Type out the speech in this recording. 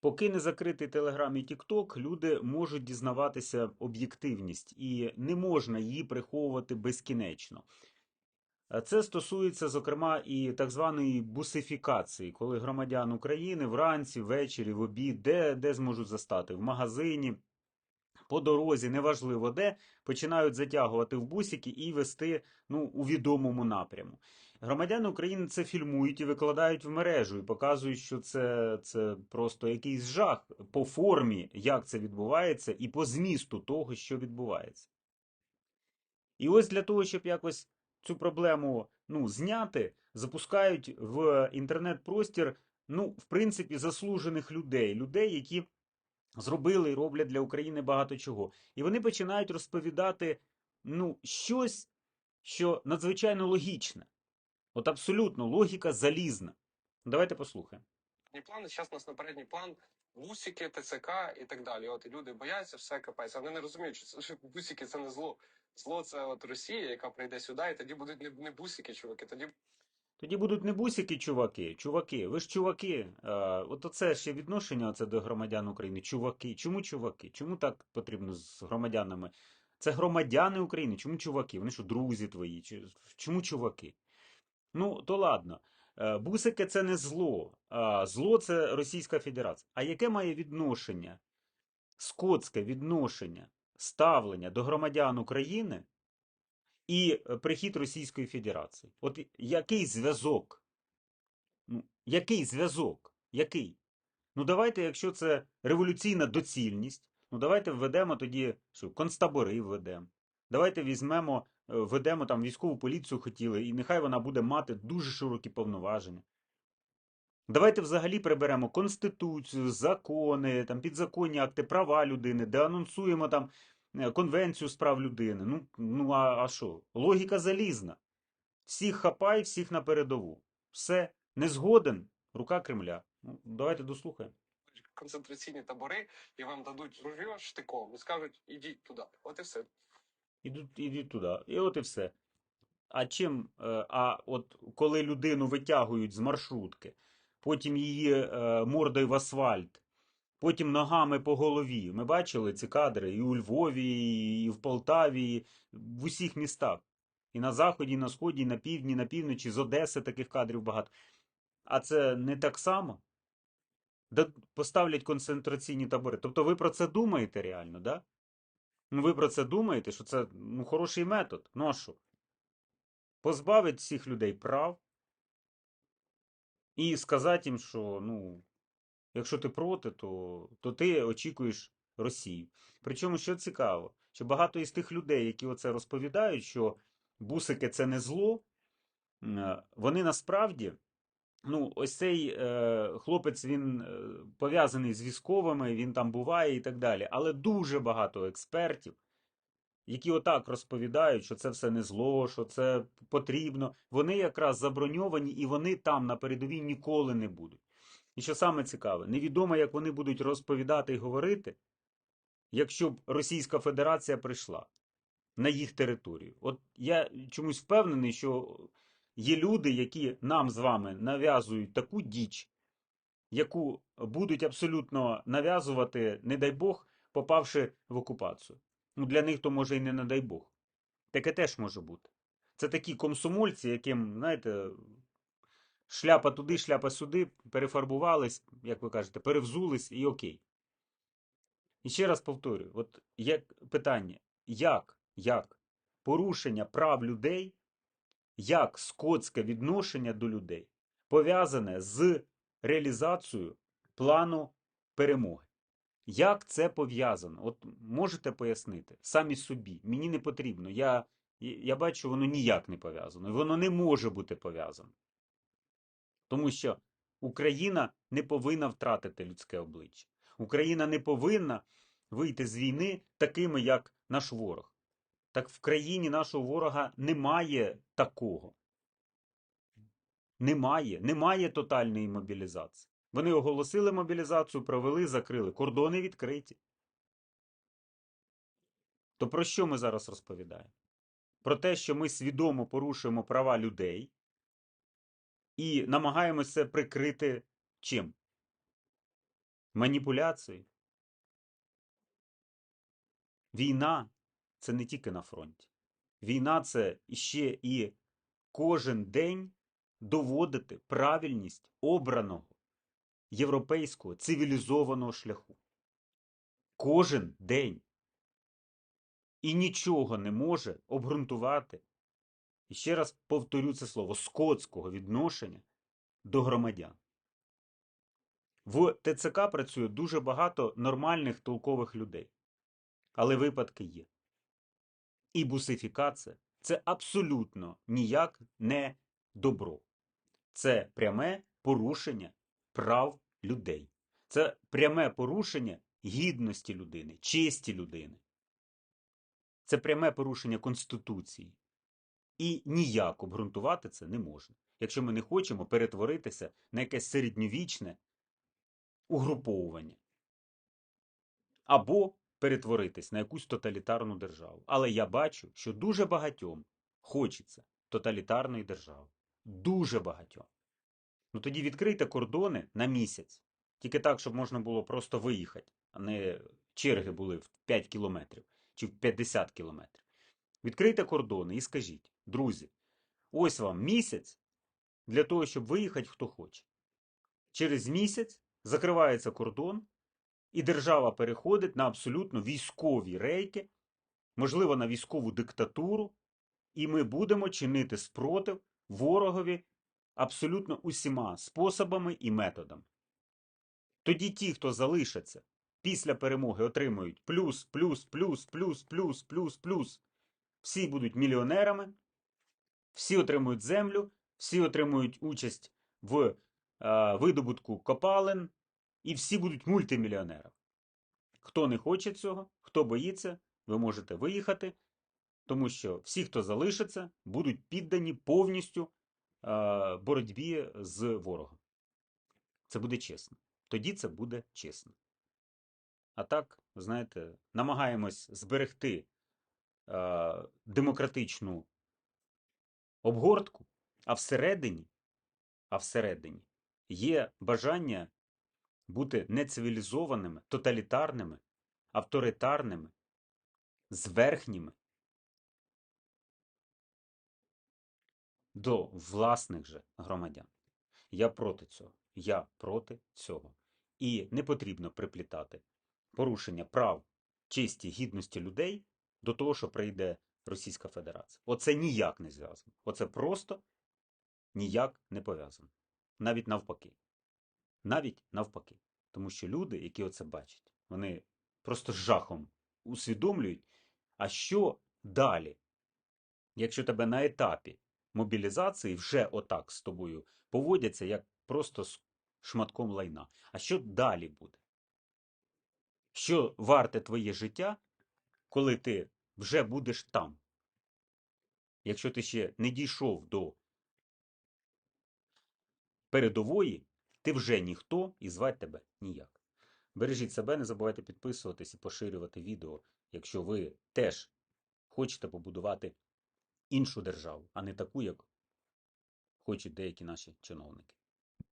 Поки не закритий Телеграм і Тікток, люди можуть дізнаватися об'єктивність, і не можна її приховувати безкінечно. Це стосується, зокрема, і так званої бусифікації, коли громадян України вранці, ввечері, в обід, де, де зможуть застати, в магазині, по дорозі, неважливо де, починають затягувати в бусики і вести ну, у відомому напряму. Громадяни України це фільмують і викладають в мережу, і показують, що це, це просто якийсь жах по формі, як це відбувається, і по змісту того, що відбувається. І ось для того, щоб якось цю проблему ну, зняти, запускають в інтернет-простір, ну, в принципі, заслужених людей, людей, які зробили і роблять для України багато чого. І вони починають розповідати ну, щось, що надзвичайно логічне. От абсолютно логіка залізна. Давайте послухаємо. передній план, і зараз у нас на передній план бусики, ТЦК і так далі. От і люди бояться, все капець. Вони не розуміють, що, це, що бусики це не зло. Зло це от Росія, яка прийде сюди, і тоді будуть не, не бусики, чуваки. Тоді Тоді будуть не бусики, чуваки, чуваки, ви ж чуваки. Е, от оце ще відношення оце до громадян України. Чуваки. Чому чуваки? Чому так потрібно з громадянами? Це громадяни України. Чому чуваки? Вони що, друзі твої? Чому чуваки? Ну, то ладно. Е, Бусики це не зло. Зло це Російська Федерація. А яке має відношення, скотське відношення, ставлення до громадян України і е, прихід Російської Федерації? От який зв'язок? Ну, який зв'язок? Який? Ну давайте, якщо це революційна доцільність, ну давайте введемо тоді, що концтабори введемо. Давайте візьмемо, введемо там військову поліцію хотіли, і нехай вона буде мати дуже широкі повноваження. Давайте взагалі приберемо конституцію, закони, там підзаконні акти права людини, де анонсуємо там е, конвенцію з прав людини. Ну, ну а, а що? Логіка залізна. Всіх хапай, всіх на передову. Все, не згоден, рука Кремля. Ну, давайте дослухаємо. концентраційні табори, і вам дадуть ружьо штиком і скажуть, ідіть туди. От і все. Ідуть, ідіть туди. І от і все. А чим, е, а от коли людину витягують з маршрутки, потім її е, мордою в асфальт, потім ногами по голові. Ми бачили ці кадри і у Львові, і в Полтаві, і в усіх містах. І на заході, і на сході, і на півдні, і на півночі, з Одеси таких кадрів багато. А це не так само? Поставлять концентраційні табори. Тобто ви про це думаєте реально, да? Ну ви про це думаєте, що це ну, хороший метод. Ну а що? Позбавить всіх людей прав і сказати їм, що ну, якщо ти проти, то, то ти очікуєш Росію. Причому, що цікаво, що багато із тих людей, які оце розповідають, що бусики це не зло, е, вони насправді. Ну, ось цей е, хлопець він е, пов'язаний з військовими, він там буває і так далі. Але дуже багато експертів, які отак розповідають, що це все не зло, що це потрібно. Вони якраз заброньовані і вони там на передовій ніколи не будуть. І що саме цікаве, невідомо, як вони будуть розповідати і говорити, якщо б Російська Федерація прийшла на їх територію. От я чомусь впевнений, що є люди, які нам з вами нав'язують таку діч, яку будуть абсолютно нав'язувати, не дай Бог, попавши в окупацію. Ну, для них то може і не не дай Бог. Таке теж може бути. Це такі комсомольці, яким, знаєте, шляпа туди, шляпа сюди, перефарбувались, як ви кажете, перевзулись і окей. І ще раз повторюю: от як питання, як, як порушення прав людей, як скотське відношення до людей пов'язане з реалізацією плану перемоги? Як це пов'язано? От можете пояснити самі собі. Мені не потрібно. Я, я бачу, воно ніяк не пов'язано. Воно не може бути пов'язано. Тому що Україна не повинна втратити людське обличчя. Україна не повинна вийти з війни такими, як наш ворог. Так в країні нашого ворога немає такого. Немає. Немає тотальної мобілізації. Вони оголосили мобілізацію, провели, закрили. Кордони відкриті. То про що ми зараз розповідаємо? Про те, що ми свідомо порушуємо права людей і намагаємося прикрити чим? маніпуляції. Війна це не тільки на фронті. Війна це ще і кожен день доводити правильність обраного європейського цивілізованого шляху. Кожен день. І нічого не може обґрунтувати, і ще раз повторю це слово, скотського відношення до громадян. В ТЦК працює дуже багато нормальних толкових людей. Але випадки є. І бусифікація це абсолютно ніяк не добро. Це пряме порушення прав людей. Це пряме порушення гідності людини, честі людини. Це пряме порушення Конституції. І ніяк обґрунтувати це не можна, якщо ми не хочемо перетворитися на якесь середньовічне угруповування. Або перетворитись на якусь тоталітарну державу. Але я бачу, що дуже багатьом хочеться тоталітарної держави. Дуже багатьом. Ну тоді відкрийте кордони на місяць. Тільки так, щоб можна було просто виїхати, а не черги були в 5 кілометрів чи в 50 кілометрів. Відкрийте кордони і скажіть, друзі, ось вам місяць для того, щоб виїхати хто хоче. Через місяць закривається кордон, і держава переходить на абсолютно військові рейки, можливо, на військову диктатуру, і ми будемо чинити спротив ворогові абсолютно усіма способами і методами. Тоді ті, хто залишаться після перемоги, отримують плюс, плюс, плюс, плюс, плюс, плюс, плюс. Всі будуть мільйонерами, всі отримують землю, всі отримують участь в е, видобутку копалин, і всі будуть мультимільйонерами. Хто не хоче цього, хто боїться, ви можете виїхати, тому що всі, хто залишиться, будуть піддані повністю е, боротьбі з ворогом. Це буде чесно. Тоді це буде чесно. А так, знаєте, намагаємось зберегти е, демократичну обгортку, а всередині, а всередині є бажання бути нецивілізованими, тоталітарними, авторитарними, зверхніми до власних же громадян. Я проти цього. Я проти цього. І не потрібно приплітати порушення прав, честі, гідності людей до того, що прийде Російська Федерація. Оце ніяк не зв'язано. Оце просто ніяк не пов'язано. Навіть навпаки. Навіть навпаки. Тому що люди, які оце бачать, вони просто жахом усвідомлюють, а що далі, якщо тебе на етапі мобілізації вже отак з тобою поводяться, як просто з шматком лайна. А що далі буде? Що варте твоє життя, коли ти вже будеш там? Якщо ти ще не дійшов до передової, ти вже ніхто і звати тебе ніяк. Бережіть себе, не забувайте підписуватись і поширювати відео, якщо ви теж хочете побудувати іншу державу, а не таку, як хочуть деякі наші чиновники.